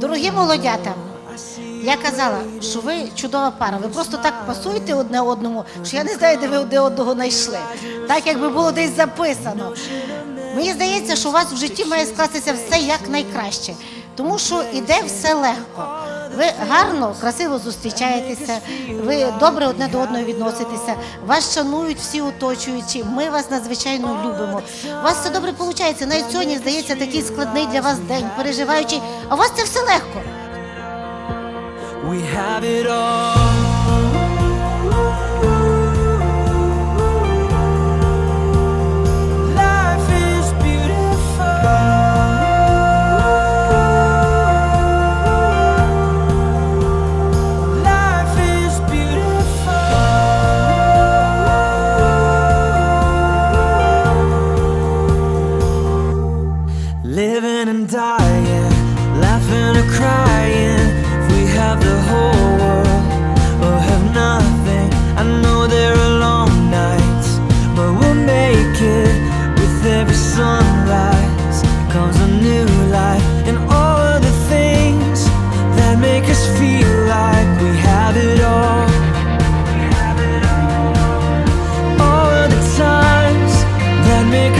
Дорогі молодята, я казала, що ви чудова пара. Ви просто так пасуєте одне одному, що я не знаю, де ви одне одного знайшли. Так, якби було десь записано. Мені здається, що у вас в житті має скластися все як найкраще, тому що іде все легко. Ви гарно, красиво зустрічаєтеся, ви добре одне до одного відноситеся, вас шанують всі оточуючі. Ми вас надзвичайно любимо. У вас все добре виходить. Навіть сьогодні здається такий складний для вас день, переживаючий, а у вас це все легко. We have it all.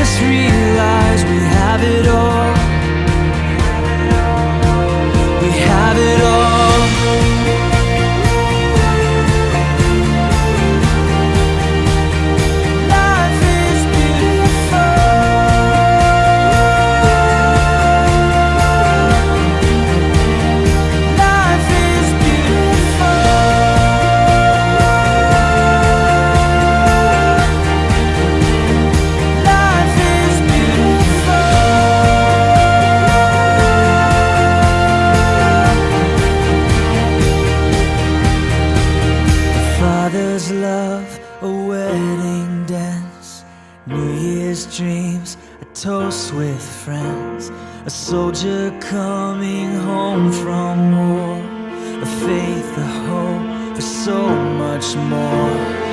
Us realize we have it all. Year's dreams, a toast with friends, a soldier coming home from war, a faith, a hope for so much more.